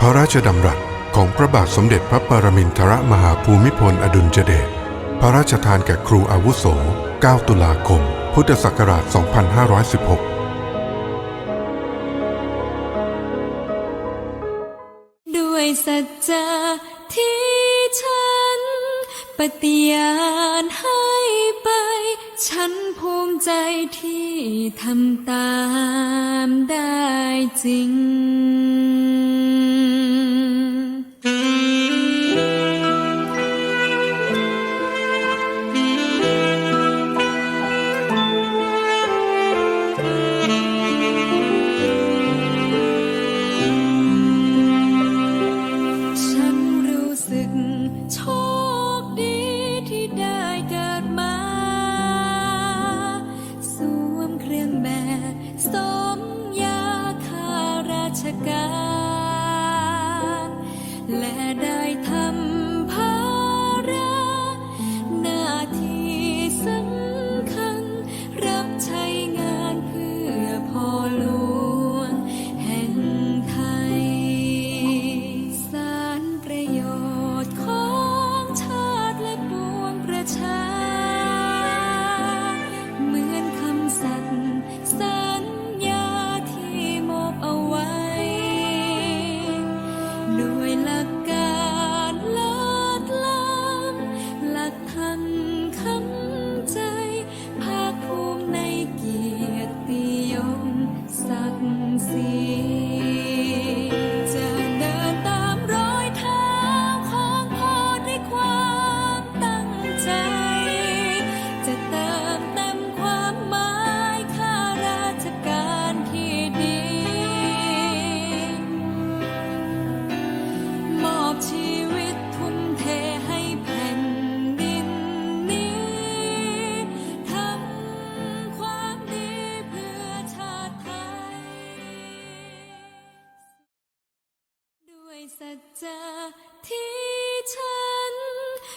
พระราชดำรัสของพระบาทสมเด็จพระปรมินทรมหาภูมิพลอดุลยเดช พระราชทานแก่ครูอาวุโส 9 ตุลาคม พุทธศักราช 2516ด้วยสัจจะที่ฉัน ปฏิญาณให้ไป ฉันภูมิใจที่ทำตามได้จริง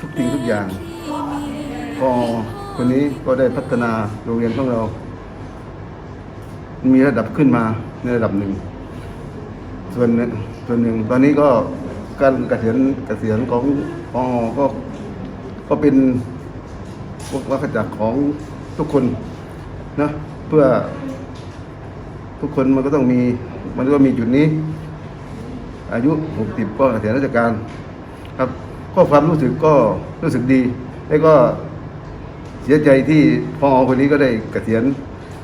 ทุกสิ่งทุกอย่างที่มีพอคนนี้ก็ได้พัฒนาโรงเรียนของเรา มีระดับขึ้นมาในระดับหนึ่ง ส่วนหนึ่งส่วนหนึ่งตอนนี้ก็การเกษียณเกษียณของพอก็ก็เป็นวกวัคจักรของทุกคนนะเพื่อทุกคนมันก็ต้องมีมันก็มีจุดนี้ อายุหกสิบก็เกษียณราชการครับ ก็ความรู้สึกก็รู้สึกดี แล้วก็เสียใจที่พอคนนี้ก็ได้เกษียณ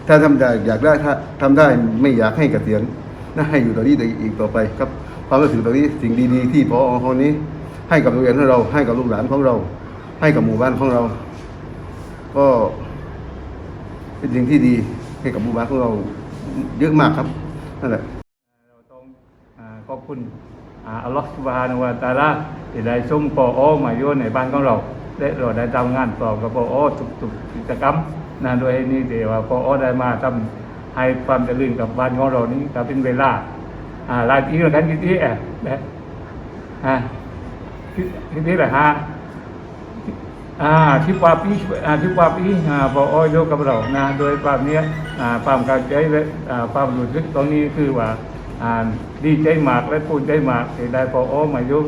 ถ้าทำได้อยากได้ถ้าทำได้ไม่อยากให้เกษียณน่าให้อยู่ต่อนี้อีกต่อไปครับ ความรู้สึกตรงนี้สิ่งดีๆ ที่พอคนนี้ ให้กับโรงเรียนของเรา ให้กับลูกหลานของเรา ให้กับหมู่บ้านของเรา ก็เป็นสิ่งที่ดีให้กับหมู่บ้านของเราเยอะมากครับนั่นแหละเราต้องขอบคุณ อาอัลลอฮฺสุบฮานะฮูวะตาลาที่ได้ส่งปอโอมาอยู่ในบ้านของเราและเราได้ทำงานต่อกับปอโอทุกๆกิจกรรมนะโดยนี่เดี๋ยวว่าปอได้มาทำให้ความเจริญกับบ้านของเรานี้ก็เป็นเวลาอ่าลายปีแล้วกันกี่ปีอะนะฮะกี่ปีละฮะอ่าที่ว่าปีอ่าที่ว่าปีอ่าพอโอ้อยกกับเรานะโดยความเนี้ยอ่าความการใจและอ่าความรู้สึกตรงนี้คือว่า อ่าดีใจมากและภูมิใจมากที่ได้พออ้อมายุ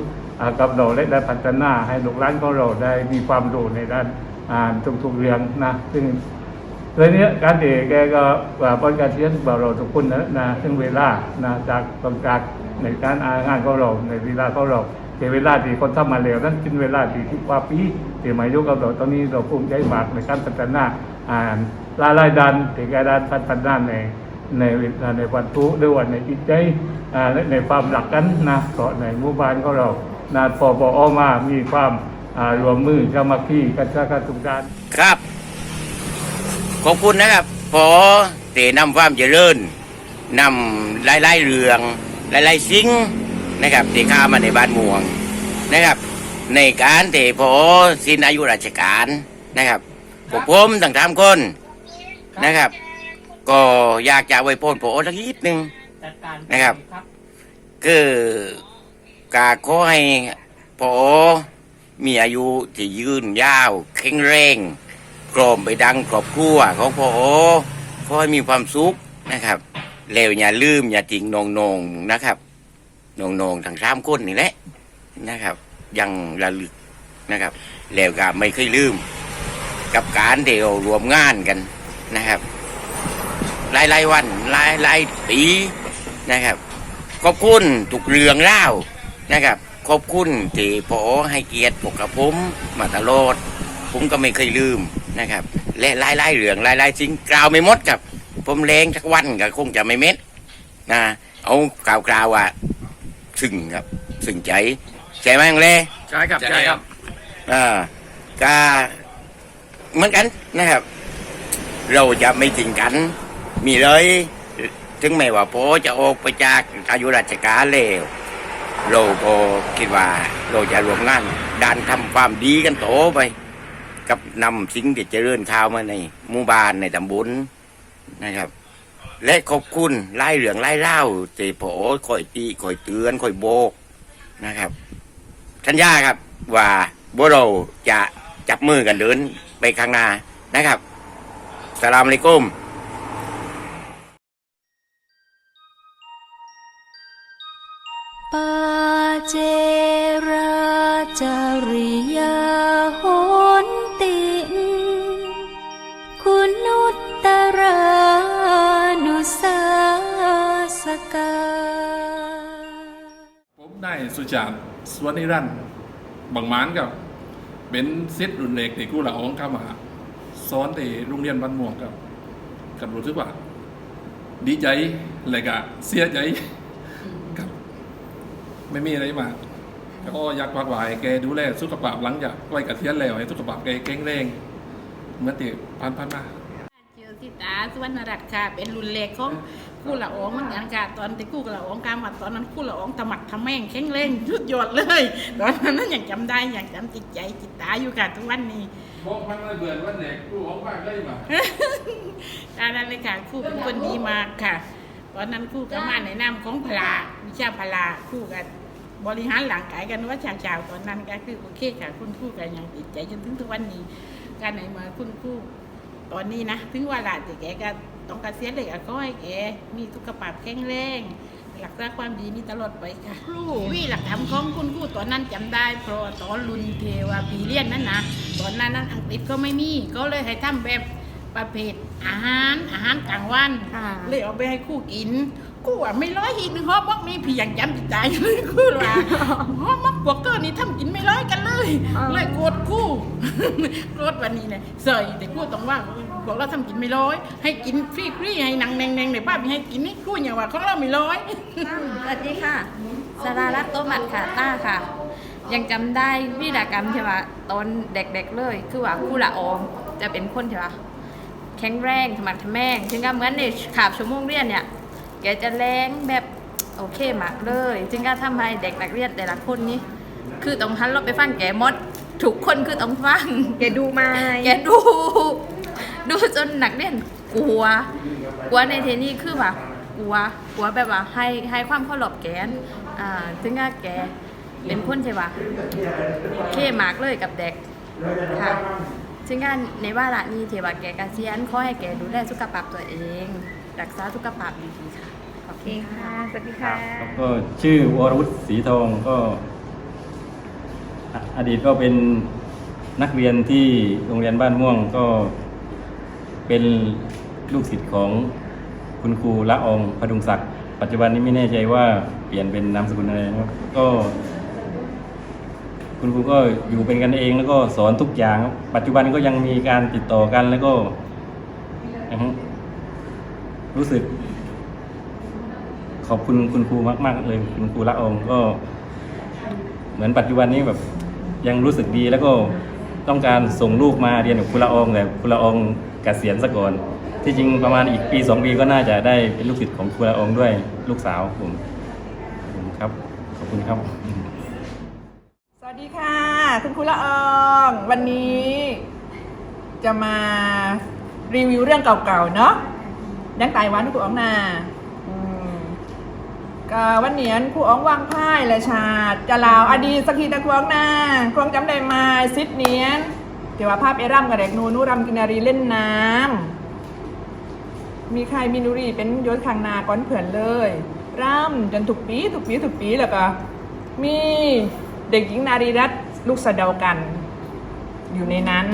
กับเราและได้พัฒนาให้ลูกหลานของเราได้มีความรู้ในด้านอ่าทุกๆเรื่องนะซึ่งเลยเนี้การเดกแกก็ว่าบริการเทียนบ่าเราทุกคนนะนะซึ่งเวลานะจากตรงจากในการอ่างานของเราในเวลาของเราแต่เวลาที่คนทำมาแล้วนั้นเป็นเวลาที่ที่กว่าปีที่มายุกับเราตอนนี้เราภูมิใจมากในการพัฒนาอ่านลาลายดันในการด้านพัฒนาใน ในในวันทุหรือว่าในจิตใจในความหลักกันนะก็ในหมู่บ้านของเรานะพอพอออกมามีความรวมมือสามัคคีกันชากันทุกด้านครับ ขอบคุณนะครับพอเตนำความเจริญนำไล่ไล่เรืองไล่ไล่สิ่งนะครับเตข้ามาในบ้านม่วงนะครับ ในการเตพอสิ้นอายุราชการนะครับพวกผมทั้งทามคนนะครับ ก็อยากจะไว้พรพอสักนิดหนึ่งนะครับ คือกาขอให้พอมีอายุที่ยืนยาวแข็งแรงกลมไปดังครอบครัวของพอขอให้มีความสุขนะครับแล้วอย่าลืมอย่าทิ้งนองนองนะครับนองนองทางสามคนนี่แหละนะครับ ยังระลึกนะครับแล้วก็ไม่เคยลืม กับการเดียวรวมงานกันนะครับ หลายๆวันหลายหลายๆปีนะครับ ขอบคุณทุกเรื่องเล่าวนะครับ ขอบคุณที่พอให้เกียรติพวกกับผมมาตลอดผมก็ไม่เคยลืมนะครับ และไล่ไล่เรื่องไล่ไล่สิ่งกล่าวไม่หมดครับ ผมเลงสักวันก็คงจะไม่เม็ดนะเอากล่าวกล่าวว่าซึ้งครับซึ้งใจใช่ไหมอังเลใช่ครับใช่ครับอ่าก็เหมือนกันนะครับ เราจะไม่ทิ้งกัน มีเลย ถึงแม้ว่าพอจะออกไปจากอายุราชการแล้วเราก็คิดว่าเราจะรวมงานด้านทำความดีกันโตไป กับนำสิ่งที่เจริญข่าวมาในหมู่บ้านในตำบลนะครับ และขอบคุณไล่เหลืองไล่เล่าที่พอคอยตีคอยเตือนคอยโบกนะครับสัญญาครับว่าพวกเราจะจับมือกันเดินไปข้างหน้านะครับสลามอะลัยกุม ปาเจราจาริยาโหนติงคุณุตตรานุสาสกา ผมได้สุจาตสวนิรันดร์บางหมานกับเป็นซิดรุ่นเล็กที่กู้ละอองข้ามาสอนที่โรงเรียนบ้านม่วงกับ กับรู้สึกว่า ดีใจและก็เสียใจ ไม่มีอะไรมากแล้วก็อยากฝากไว้แกดูแลสุขภาพหลังจากไว้เกับเทียนแล้วให้สุขภาพแกแข็งแรงเหมื่อนที่ผ่านๆมา เจอสิตาสุวรรณรัตน์ค่ะ เป็นรุ่นเล็กของคู่ละอองเหมือนกันค่ะตอนที่คู่ละอองกามาตอนนั้นคู่ละอองตะหมัดทำแม่งแข็งแรงยุดยอดเลย ตอนนั้นยังจำได้ยังจำติดใจจิตตาอยู่ค่ะทุกวันนี้ บอกพันเลยเบื่อวันไหนกูของฝากได้มาการนั้นเลยค่ะครู่เป็นคนดีมากค่ะ ตอนนั้นครู่ก็มาในนามของพลาวิชาพลาครู่กันบริหารหลังกายกันว่าชาวๆตอนนั้นก็คือโอเคค่ะคุณครู่กันยังติดใจจนถึงทุกวันนี้การไหนมาคุณครู่ตอนนี้นะถึงเว่าหลานแต่แกก็ต้องกเกษียณเลยก็ขอให้แกมีสุกขภาพแข็งแรงหลักษาความดีนี้ตลอดไปค่ะครูวิหลักธรรมของคุณครูตอนนั้นจำได้เพราะตอนรุนเทวาปีเรียนนั้นนะตอนนั้นนั้นอังกฤษก็ไม่มีก็เลยให้ทำแบบ ประเภทอาหารอาหารกลางวันค่ะ เลยเอาไปให้ครู่กินครู่ว่าไม่ร้อยหินหอมมักมีเพียงจำใจเลยครู่ว่าหอมมักพวกเกอนี่ทำกินไม่ร้อยกันเลยอ๋อ เลยโกรธครู่โกรธวันนี้เนี่ยเสยแต่ครู่ต้องว่าพวกเราทำกินไม่ร้อย ให้กินฟรีๆให้นางแดงๆในป้าพี่ให้กินนี่ครู่อย่างว่าของเราไม่ร้อย สวัสดีค่ะสารารัตน์โตมัดค่ะต้าค่ะ ยังจำได้วิรากรรมใช่ปะตอนเด็กๆเลย คือว่าครู่ละออมจะเป็นคนใช่ปะ แข็งแรงธรรมะทะแม่งถึงกับเหมือนในขาบชั่วโมงเรียนเนี่ยแกจะแรงแบบโอเคมากเลยจึงก็ทำให้เด็กนักเรียนแต่ละคนนี้ คือต้องหันเราไปฟังแกหมดทุกคนคือต้องฟัง แกดูมาแกดู ดูจนหนักเรียนกลัว กลัวในเทนี่คือแบบกลัวกลัวแบบว่าให้ให้ความเคารพแกนอ่าถึงว่าแกเป็นคนใช่ปะเข้มากเลยกับเด็กค่ะ ซึ่งงานในว่าละนี้เทว่าแกเกษียณขอให้แกดูแลสุขภาพตัวเอง รักษาสุขภาพดีๆค่ะขอบโอเคคุณค่ะ ค่ะ สวัสดีค่ะครับก็ชื่อวรวุฒิศรีทองก็อะอดีตก็เป็นนักเรียนที่โรงเรียนบ้านม่วงก็เป็นลูกศิษย์ของคุณครูละอองพดุงศักดิ์ปัจจุบันนี้ไม่แน่ใจว่าเปลี่ยนเป็นนามสกุลอะไรนะครับก็ คุณครูก็อยู่เป็นกันเองแล้วก็สอนทุกอย่างครับปัจจุบันก็ยังมีการติดต่อกันแล้วก็ รู้สึก ขอบคุณคุณครูมาก ๆ เลยคุณครูละองก็ เหมือนปัจจุบันนี้แบบ ยังรู้สึกดีแล้วก็ต้องการส่งลูกมาเรียนกับครูละองแต่ครูละอองเกษียณซะก่อนที่จริงประมาณอีกปีสองปีก็น่าจะได้เป็นลูกศิษย์ของครูละองด้วยลูกสาวผมครับ ขอบคุณครับ ดีค่ะ คุณครูละอองวันนี้ จะมารีวิวเรื่องเก่าๆเนาะยังไต้หวันครูอ๋องนาก็วันเนียนครูอ๋องวางพ่ายและชาติจะลาวอดีตสกีตะครูอ๋องนาครูอ๋องจำได้มาซิดเนียนเดี๋ยวว่าภาพเอรัมกับเด็กนูนูรำกินารีเล่นน้ำมีใครมีนุรีเป็นยศขังนาก้อนเผื่อนเลยร่ำจนถูกปีถูกปีถูกปีแล้วก็มี เด็กหญิงนารีรัตน์ลูกสะเดากัน อยู่ในนั้น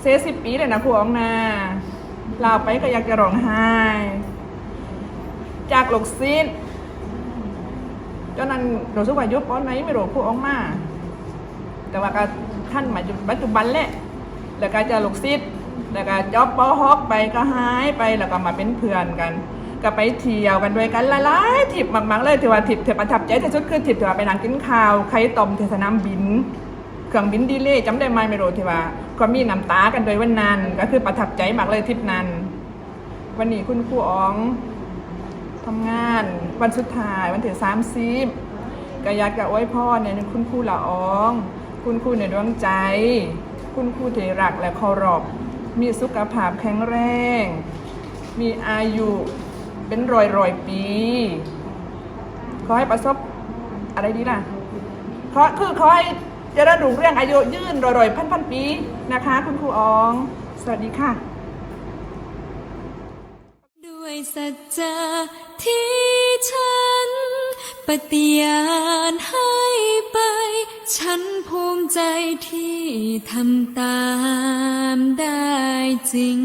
เซสิบปีเลยนะครูอ๋องนาลาไปก็อยากจะร้องไห้ จากหลกซีดจนนั้นเราสุกว่ายุบป้อนไหนไม่รู้ครูอ๋องมา แต่ว่าก็ท่านมาจุปัจจุบันแหละ แล้วก็จะหลกซิดแล้วก็จอบปอฮอกไปก็หายไปแล้วก็มาเป็นเพื่อนกัน ก็ไปเที่ยวกันด้วยกันหลายๆทริปมากๆเลยถือว่าทริปถือประทับใจที่สุดคือทริปถือว่าไปนั่งกินข้าวไข่ต้มที่สนามบินเครื่องบินดีเลยจำได้ไหมไม่รู้ที่ว่า ก็มีน้ำตากันโดยวันนั้น ก็คือประทับใจมากเลยทริปนั้น วันนี้คุณครูอ๋องทำงานวันสุดท้ายวันที่สามสิบก็อยากจะอวยพรเนี่ยคุณครูละออง คุณครูในดวงใจ คุณครูที่รักและเคารพมีสุขภาพแข็งแรง มีอายุ เป็นรอยรอยปี ขอให้ประสบอะไรดีล่ะขอคือขอให้เจริญรุ่งเรื่องอายุยืนรอยรอยพันพันปีนะคะ คุณครูออง สวัสดีค่ะ ด้วยสัจจะที่ฉัน ปฏิญาณให้ไป ฉันภูมิใจที่ทำตามได้จริง